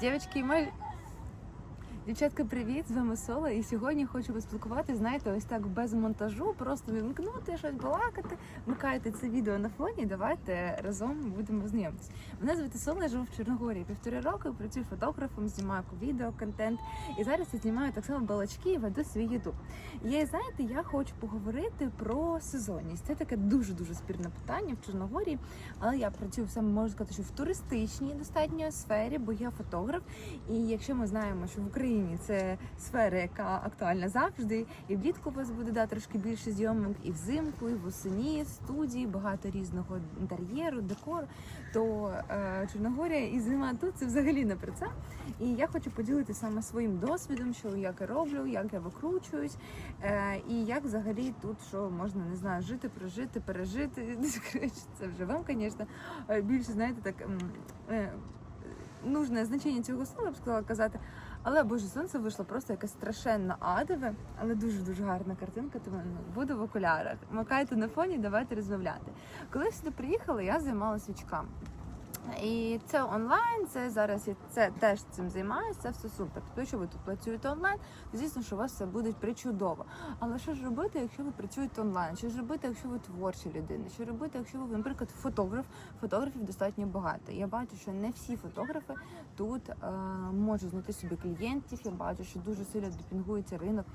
Дівчатки, ми... Дівчатка, привіт! З вами Сола. І сьогодні хочу поспілкуватися, знаєте, ось так без монтажу, просто вімкнути, щось балакати, вмикаєте це відео на фоні. Давайте разом будемо знайомитися. Мене звати Сола, я живу в Чорногорії півтори роки, працюю фотографом, знімаю відео, контент. І зараз я знімаю так само балачки і веду свій ютуб. І знаєте, я хочу поговорити про сезонність. Це таке дуже дуже спірне питання в Чорногорії, але я працюю саме можу сказати, що в туристичній достатньо сфері, бо я фотограф. І якщо ми знаємо, що в Україні це сфера, яка актуальна завжди, і влітку у вас буде да, трошки більше зйомок, і взимку, і восені, студії, багато різного інтер'єру, декору, то е, Чорногорія і зима тут це взагалі не про це. І я хочу поділитися саме своїм досвідом, що як я роблю, як я викручуюсь, е, і як взагалі тут що можна не знаю, жити, прожити, пережити. Це вже вам, звісно, більше знаєте, так. е, Нужне значення цього слова, я б сказала казати. Але боже, сонце вийшло просто якесь страшенно адове, але дуже дуже гарна картинка. Тому ну, буду в окулярах. Макайте на фоні, давайте розмовляти. Коли я сюди приїхала, я займалася свічками. І це онлайн, це зараз я це теж цим займаюся, це все супер. Тобто, якщо ви тут працюєте онлайн, то звісно, що у вас все буде причудово. Але що ж робити, якщо ви працюєте онлайн? Що ж робити, якщо ви творча людина? Що робити, якщо ви, наприклад, фотограф? Фотографів достатньо багато. Я бачу, що не всі фотографи тут е, можуть знайти собі клієнтів. Я бачу, що дуже сильно допінгується ринок.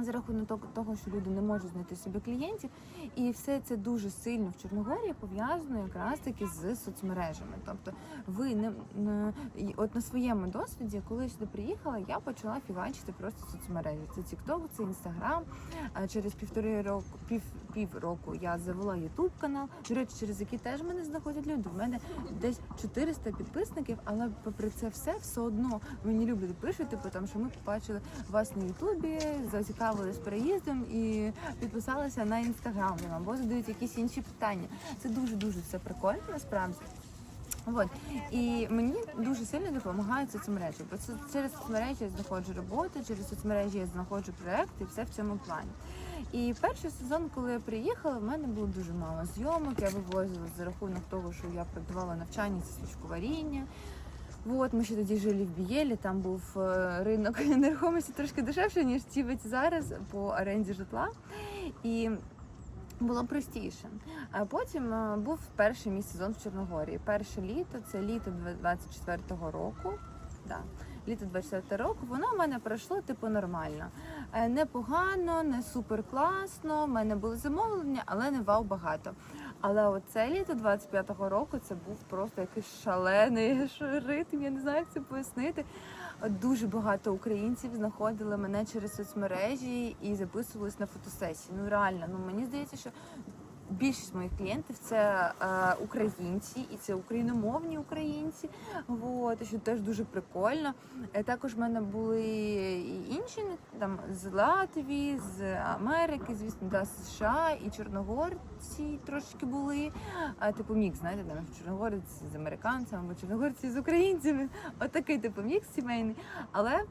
За рахунок того- що люди не можуть знайти собі клієнтів, і все це дуже сильно в Чорногорії пов'язано якраз таки з соцмережами. Тобто, ви не, не от на своєму досвіді, коли я сюди приїхала, я почала фівачити просто соцмережі. Це TikTok, це Instagram. Через півтори року, пів пів року я завела YouTube канал. До речі, через який теж мене знаходять люди. У мене десь 400 підписників, але попри це все, все одно мені люблять пишуть, типу там, що ми побачили вас на Ютубі, зацікавились переїздом і підписалися на інстаграм або задають якісь інші питання. Це дуже дуже все прикольно насправді. От і мені дуже сильно допомагають соцмережі, бо через соцмережі я знаходжу роботу, через соцмережі я знаходжу проекти, все в цьому плані. І перший сезон, коли я приїхала, в мене було дуже мало зйомок. Я вивозила за рахунок того, що я продавала навчання зі свічкуваріння. От ми ще тоді жили в Бієлі, там був е, ринок нерухомості трошки дешевше, ніж цівець зараз по оренді житла. І було простіше. А потім е, був перший мій сезон в Чорногорії. Перше літо це літо 24-го року. Да. Літо 24 року, воно в мене пройшло типу нормально. Е, Непогано, не супер класно. В мене були замовлення, але не вау багато. Але оце літо 25-го року це був просто якийсь шалений ритм. Я не знаю, як це пояснити. Дуже багато українців знаходили мене через соцмережі і записувались на фотосесії. Ну реально, ну мені здається, що більшість моїх клієнтів це е, українці, і це україномовні українці. Вот, що теж дуже прикольно. Е, також в мене були і інші там з Латвії, з Америки, звісно, да, з США і чорногорці трошки були. А, типу мікс, знаєте, там чорногорець з американцями або чорногорці з українцями. Отакий типу мікс сімейний. Але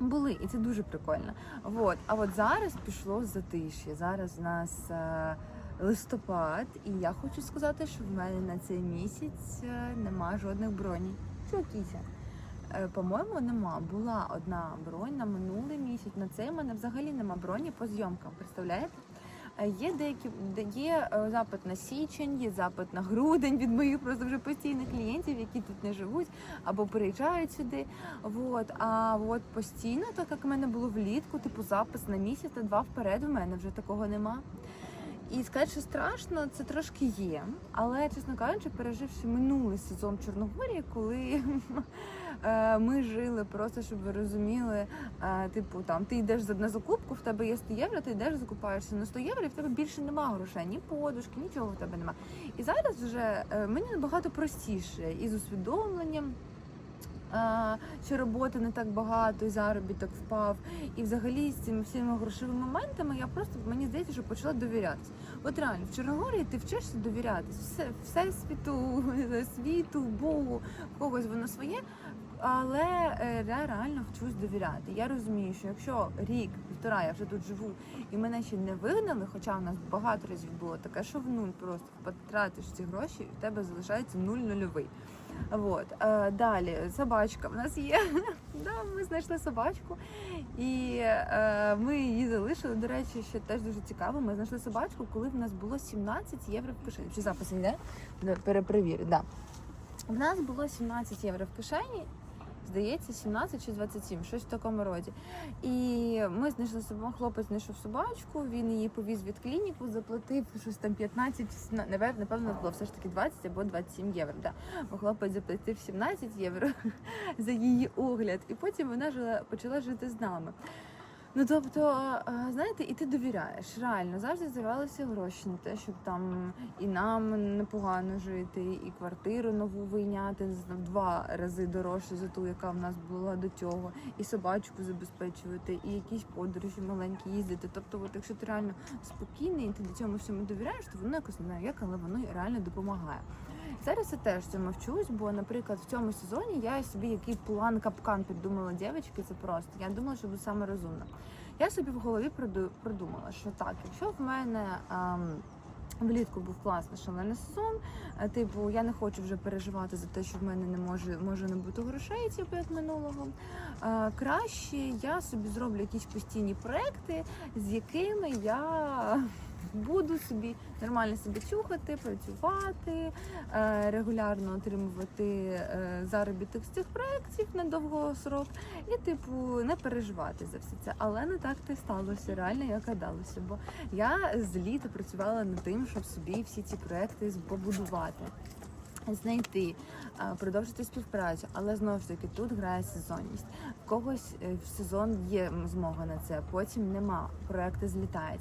були, і це дуже прикольно. Вот. А от зараз пішло затиш'я. Зараз у нас е, листопад, і я хочу сказати, що в мене на цей місяць е, нема жодних броній. Що кіся? Е, По-моєму, нема. Була одна бронь на минулий місяць. На цей в мене взагалі нема броні по зйомкам. Представляєте? Е, Є деякі де є запит на січень, є запит на грудень від моїх просто вже постійних клієнтів, які тут не живуть або приїжджають сюди. Вот. А от постійно, так як в мене було влітку, типу запис на місяць та два вперед, у мене вже такого нема. І сказати, що страшно, це трошки є. Але, чесно кажучи, переживши минулий сезон Чорногорії, коли е, ми жили просто, щоб ви розуміли, е, типу, там ти йдеш на закупку, в тебе є 100 євро, ти йдеш, закупаєшся на 100 євро, і в тебе більше немає грошей, ні подушки, нічого в тебе немає. І зараз вже е, мені набагато простіше і з усвідомленням. Що роботи не так багато, і заробіток впав, і взагалі з цими всіма грошовими моментами я просто мені здається, що почала довірятися. От реально в Чорногорії ти вчишся довірятися все, все світу, світу, Богу, в когось воно своє. Але е, я реально вчусь довіряти. Я розумію, що якщо рік, півтора я вже тут живу, і мене ще не вигнали, хоча в нас багато разів було таке, що в нуль просто потратиш ці гроші, і в тебе залишається нуль нульовий. Вот. Е, далі собачка в нас є. да, ми знайшли собачку, і е, ми її залишили. До речі, ще теж дуже цікаво. Ми знайшли собачку, коли в нас було 17 євро в кишені. Чи запис йде? Перепровірю, да. В нас було 17 євро в кишені. Здається, 17 чи 27, щось в такому роді. І ми знайшли собаку, хлопець знайшов собачку, він її повіз від клініку, заплатив щось там 15, на- напевно, напевно, було все ж таки 20 або 27 євро. Да. Бо хлопець заплатив 17 євро за її огляд, і потім вона жила, почала жити з нами. Ну тобто, знаєте, і ти довіряєш. Реально завжди з'являлися гроші на те, щоб там і нам непогано жити, і квартиру нову вийняти в два рази дорожче за ту, яка в нас була до цього, і собачку забезпечувати, і якісь подорожі маленькі їздити. Тобто, от якщо ти реально спокійний, і ти до цьому всьому довіряєш, то воно якось не знаю як, але воно реально допомагає. Зараз я теж цьому вчусь, бо, наприклад, в цьому сезоні я собі який план капкан придумала дівчатки, це просто. Я думала, що буде саме розумно. Я собі в голові проду- продумала, що так, якщо в мене. ем, Влітку був класний шалений сезон. е, Типу, я не хочу вже переживати за те, що в мене не може може не бути грошей, типу як минулого. Е, Краще я собі зроблю якісь постійні проекти, з якими я буду собі нормально себе чухати, працювати, е, регулярно отримувати е, заробіток з цих проєктів на довгосрок і, типу, не переживати за все це. Але не так те сталося, реально як гадалося. Бо я з літа працювала над тим, щоб собі всі ці проекти побудувати. Знайти, е, продовжити співпрацю, але знову ж таки тут грає сезонність. В когось в сезон є змога на це, потім нема. Проекти злітають.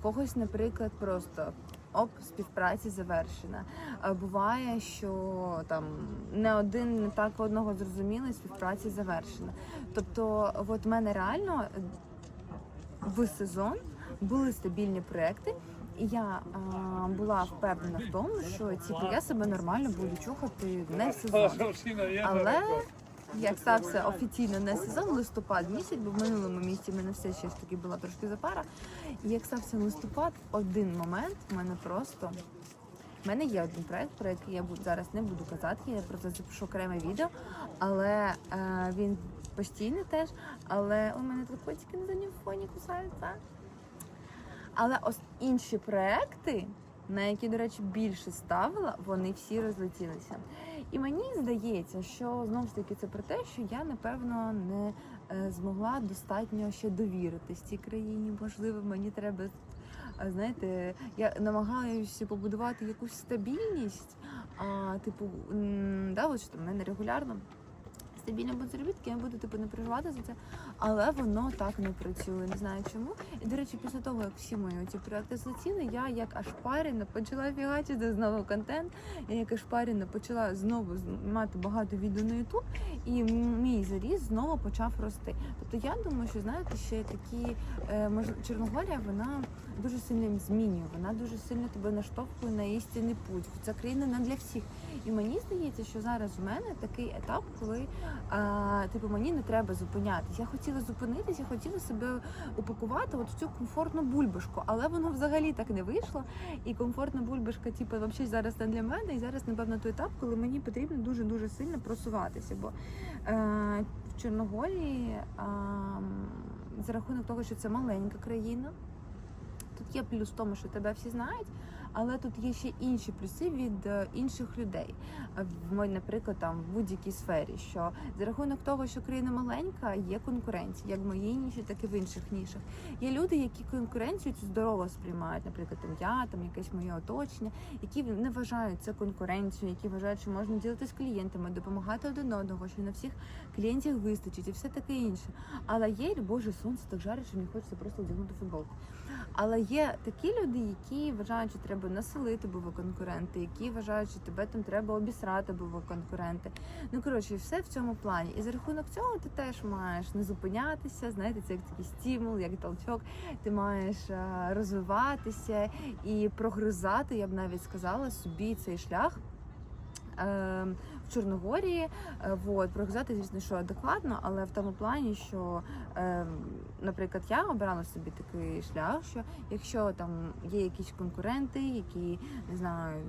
В когось, наприклад, просто оп, співпраця завершена. Е, Буває, що там не один, не так одного зрозуміли, співпраця завершена. Тобто, от в мене реально е, в сезон були стабільні проекти. І я а, була впевнена в тому, що типу, я себе нормально буду чухати не в сезон. Але як стався офіційно не сезон, листопад місяць, бо в минулому місяці в мене все ще ж таки була трошки запара. І як стався листопад, один момент в мене просто. У мене є один проект, про який я зараз не буду казати. Я про це запишу окреме відео, але е, він постійний теж. Але у мене тут котики на задньому фоні кусаються. Але ось інші проекти, на які, до речі, більше ставила, вони всі розлетілися. І мені здається, що знову ж таки це про те, що я напевно не е, змогла достатньо ще довіритись цій країні. Можливо, мені треба. е, Знаєте, я намагаюся побудувати якусь стабільність, а типу, да, от що там мене регулярно стабільно будуть заробітки, я буду типу не переживати за це, але воно так не працює. Не знаю чому. І до речі, після того як всі мої ці проекти злетіли, я як ашпаріна почала фігачити знову контент. Я як ашпаріна почала знову знімати багато відео на Ютуб, і мій заріз знову почав рости. Тобто я думаю, що знаєте, ще такі е, можливо, Чорногорія, вона дуже сильно змінює. Вона дуже сильно тебе наштовхує на істинний путь. Ця країна не для всіх. І мені здається, що зараз у мене такий етап, коли типу мені не треба зупинятись. Я хотіла зупинитись, я хотіла себе упакувати от в цю комфортну бульбашку, але воно взагалі так не вийшло. І комфортна бульбашка, типу, взагалі зараз не для мене. І зараз, напевно, той етап, коли мені потрібно дуже дуже сильно просуватися. Бо е, в Чорногорії а, за рахунок того, що це маленька країна. Тут є плюс в тому, що тебе всі знають, але тут є ще інші плюси від е, інших людей. Е, наприклад, там в будь-якій сфері, що за рахунок того, що країна маленька, є конкуренція, як в моїй ніші, так і в інших нішах. Є люди, які конкуренцію цю здорово сприймають, наприклад, там я, там якесь моє оточення, які не вважають це конкуренцією, які вважають, що можна ділитися з клієнтами, допомагати один одного, що на всіх клієнтів вистачить і все таке інше. Але є, боже, сонце так жарить, що мені хочеться просто одягнути футболку. Але є такі люди, які вважають, що треба населити, бо ви конкуренти, які вважають, що тебе там треба обісрати, були конкуренти. Ну коротше, все в цьому плані. І за рахунок цього ти теж маєш не зупинятися. Знаєте, це як такий стимул, як толчок. Ти маєш е, розвиватися і прогризати, я б навіть сказала, собі цей шлях. Е, В Чорногорії, Е, вот, прогризати, звісно, що адекватно, але в тому плані, що, е, наприклад, я обирала собі такий шлях, що якщо там є якісь конкуренти, які не знаю,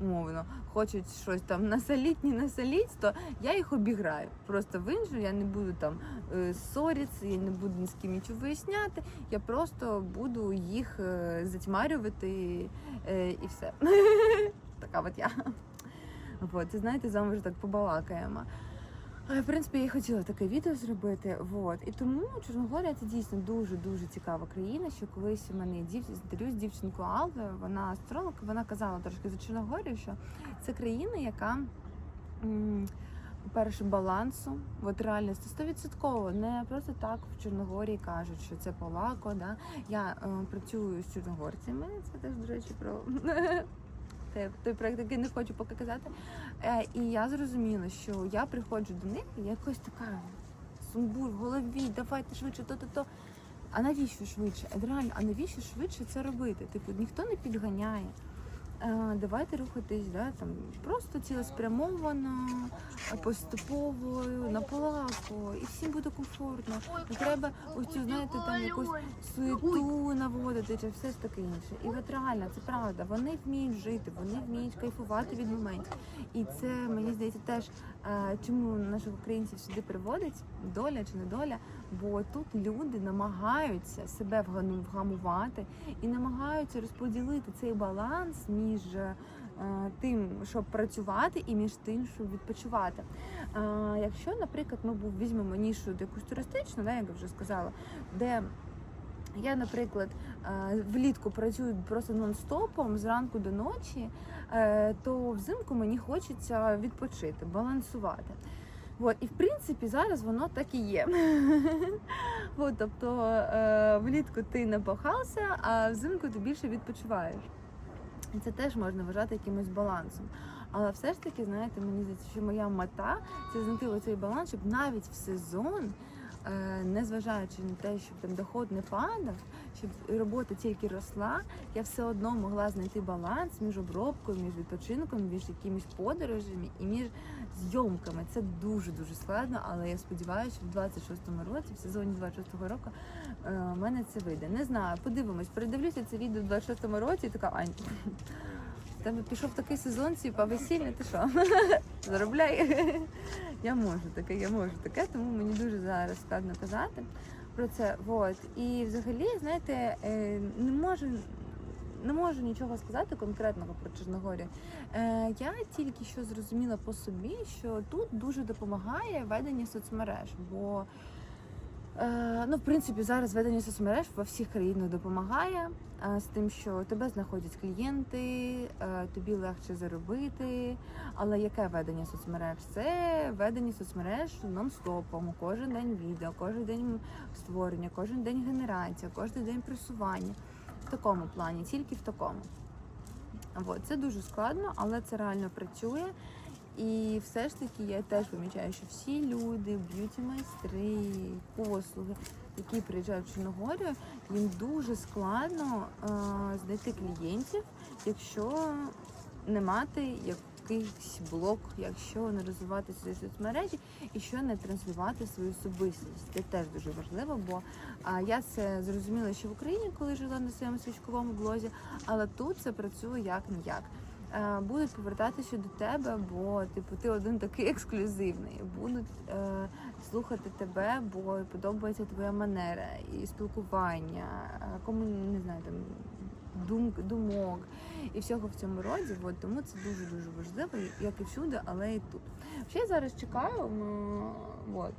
умовно хочуть щось там насоліть, не насоліть, то я їх обіграю. Просто винжу, я не буду там е, ссоритися, я не буду ні з ким нічого виясняти. Я просто буду їх е, затьмарювати і все. Така от я. От, знаєте, з так побалакаємо. В принципі, я хотіла таке відео зробити. Вот. І тому Чорногорія це дійсно дуже дуже цікава країна. Що колись у мене дів... інтерв'ю з дівчинкою Алвою, вона астролог, вона казала трошки за Чорногорію, що це країна, яка. По-перше, балансу, от реально стовідсотково. Не просто так в Чорногорії кажуть, що це Полако. Да? Я е, працюю з чорногорцями. Це теж, до речі, про той проект, який не хочу поки казати. Е, і я зрозуміла, що я приходжу до них і якось така сумбур в голові, давайте швидше, то-то, то. А навіщо швидше? Е, Реально, а навіщо швидше це робити? Типу, ніхто не підганяє. Давайте рухатись, да, там, просто цілеспрямовано, поступово, на полаку, і всім буде комфортно. Не треба ось цю, знаєте, там якусь суету наводити чи все ж таке інше. І от реально, це правда. Вони вміють жити, вони вміють кайфувати від моментів. І це мені здається теж чому наших українців сюди приводить доля чи не доля. Бо тут люди намагаються себе вгамувати і намагаються розподілити цей баланс між е, тим, щоб працювати, і між тим, щоб відпочивати. Е, якщо, наприклад, ми візьмемо нішу якусь туристичну, як я вже сказала, де я, наприклад, е, влітку працюю просто нон-стопом зранку до ночі, е, то взимку мені хочеться відпочити, балансувати. От, і в принципі зараз воно так і є. От, тобто е, влітку ти напахався, а взимку ти більше відпочиваєш. І це теж можна вважати якимось балансом. Але все ж таки, знаєте, мені здається, що моя мета це знайти оцей баланс, щоб навіть в сезон, незважаючи на те, щоб там доход не падав, щоб робота тільки росла, я все одно могла знайти баланс між обробкою, між відпочинком, між якимись подорожами і між зйомками. Це дуже дуже складно, але я сподіваюся, що в 26-му році, в сезоні 26-го року, е, у мене це вийде. Не знаю, подивимось. Передивлюся це відео в 26-му році і така Ань. Тебе пішов такий сезон, типа весілля, ти що? Заробляй. Я можу таке, я можу таке, тому мені дуже зараз складно казати про це. Вот. І взагалі, знаєте, е, не можу. Не можу нічого сказати конкретного про Чорногорію. Е, я тільки що зрозуміла по собі, що тут дуже допомагає ведення соцмереж, бо ну, в принципі, зараз ведення соцмереж во всіх країнах допомагає е, з тим, що тебе знаходять клієнти, е, тобі легше заробити. Але яке ведення соцмереж? Це ведення соцмереж нон-стопом, кожен день відео, кожен день створення, кожен день генерація, кожен день просування. В такому плані, тільки в такому. От, це дуже складно, але це реально працює. І все ж таки я теж помічаю, що всі люди, б'юті майстри, послуги, які приїжджають в Чорногорію, їм дуже складно е, знайти клієнтів, якщо не мати якийсь блок, якщо не розвивати свої соцмережі і що не транслювати свою особистість. Це теж дуже важливо, бо а, я це зрозуміла ще в Україні, коли жила на своєму свічковому блозі, але тут це працює як ніяк будуть повертатися до тебе, бо типу ти один такий ексклюзивний. Будуть е, слухати тебе, бо подобається твоя манера і спілкування, е, кому не знаю там. Дум, думок і всього в цьому роді, от, тому це дуже дуже важливо, як і всюди, але і тут. Ще зараз чекаю. От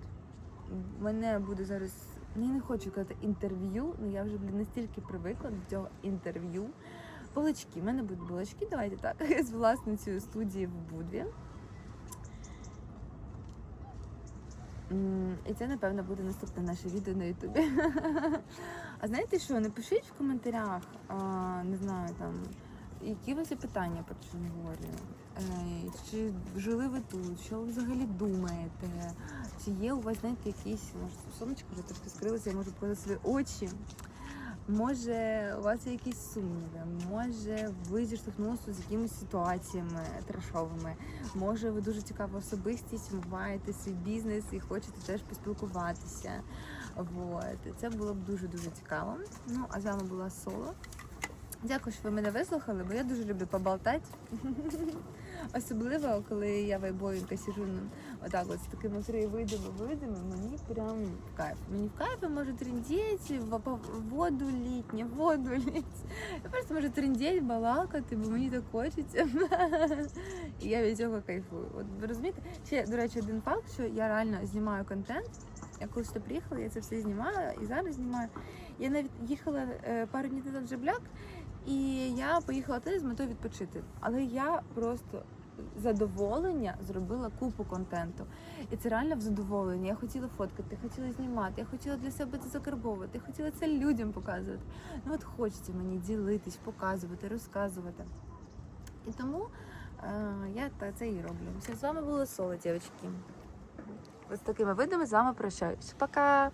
мене буде зараз. ну, Я не хочу казати інтерв'ю, але я вже блін, настільки привикла до цього інтерв'ю. Балачки. У мене будуть балачки, давайте так, з власницею студії в Будві. І це, напевно, буде наступне наше відео на Ютубі. А знаєте що? Напишіть в коментарях, не знаю, там, які у вас є питання про Чорногорію. Е, Чи жили ви тут? Що ви взагалі думаєте? Чи є у вас, знаєте, якісь, може, сонечко вже трошки скрилося, я можу показати свої очі. Може, у вас є якісь сумніви, може, ви зіштовхнулися з якимись ситуаціями трешовими, може, ви дуже цікава особистість, маєте свій бізнес і хочете теж поспілкуватися. Вот. Це було б дуже-дуже цікаво. Ну, а з вами була Соло. Дякую, що ви мене вислухали, бо я дуже люблю поболтати. Особливо, коли я вайбовенька сижу ну, отак от з такими краєвидами, видами, мені прям в кайф. Мені в кайф, я можу трендіти, в в воду в воду літь. Я просто можу трендіти, балакати, бо мені так хочеться. І я від цього кайфую. От ви розумієте? Ще, до речі, один факт, що я реально знімаю контент. Я коли сюди приїхала, я це все знімаю і зараз знімаю. Я навіть їхала е, пару днів назад в Жебляк, і я поїхала туди з метою відпочити. Але я просто задоволення зробила купу контенту. І це реально в задоволення. Я хотіла фоткати, хотіла знімати, я хотіла для себе це закарбовувати, хотіла це людям показувати. Ну от хочеться мені ділитись, показувати, розказувати. І тому е, я це і роблю. Все, з вами було соло, дівчатки. Ось такими видами з вами прощаюсь. Пока!